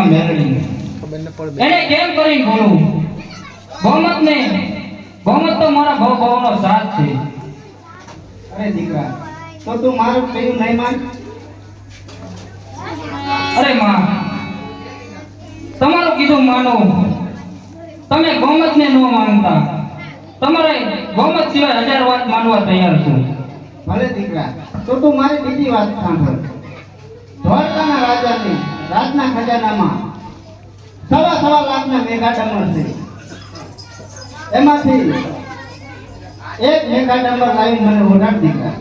માં મેળવી એને કેમ કરી ભૂલું બહુમત ને, બહુમત તો મારા ભાવ ભાવ નો સાથ છે. અરે દીકરા, તો તું મારું કહ્યું નહીં માન? અરે માં, તમારું કીધું માનો. તમે ગૌમત ને ન માનતા. તમારે ગૌમત સિવાય હજાર વાત માનવા તૈયાર છો. ભલે દીકરા, તો તું મારી બીજી વાત સાંભળ. ધોળકાના રાજાની રાજના ખજાનામાં સવા સવા લાખના ડમર છે. એમાંથી એક ડમર લાવી મને ઓઢાડ દીધા.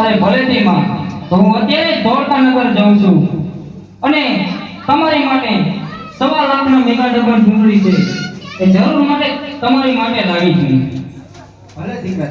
અરે ભલે તે હું અત્યારે ધોળકાનગર જાઉં છું. અને તમારી માટે સવા લાખના મેગા જરૂરી છે. એ જરૂર માટે તમારી માટે લાવી છું. ભલે દીકરા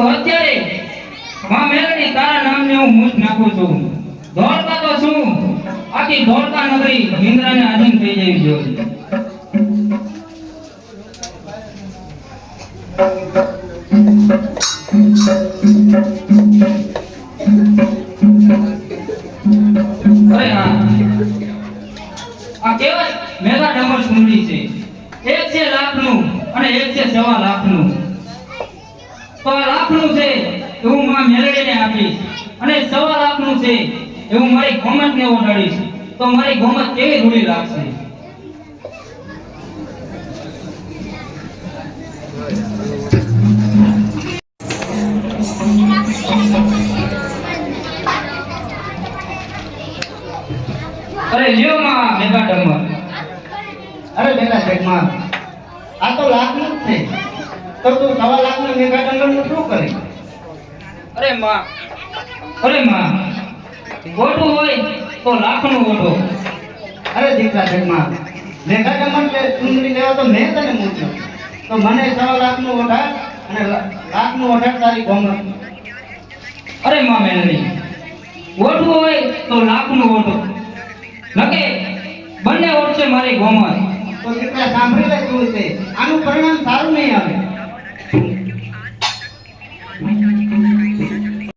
તો અત્યારે માં મેલડી તારા નામને હું મૂજ નાખું છું. દોડતા તો શું આખી દોડતા નગરી ઇન્દ્રાને આધીન થઈ જવી જોઈએ અરે હા. આ કેવા મેગા ડબલ સુંદરી છે. એક છે લાખનું અને એક છે સવા લાખનું. આ લાખનું છે એવું માં મેળવીને આપીશ. અને સવા લાખનું છે એવું મારી ગોમતને ઓઢાડીશ તો મારી ગોમત કેવી રૂડી લાગશે? અરે લ્યો માં મેગા ડમર અરે બેટા જગમાલ આ તો લાખનું જ છે. તો તું સવા લાખના મેઘા નું શું કરે? અરે માં. અરે માં ઓઢવું હોય તો લાખનું ઓઢો અરે દીકરા જગમાલ મેઘા ડંગર લે ચુંદડી લેવા તો મેં તને મૂક્યો તો મને સવા લાખનું ઓઢાડ અને લાખ લાખનું ઓઢા તારી ગોમ અરે માં મેલડી ઓઢવું હોય તો લાખનું ઓઢો નકે બંને ઓઢશે મારી ગોમત તો દીકરા સાંભળી લે છે? આનું પરિણામ સારું નહીં આવે.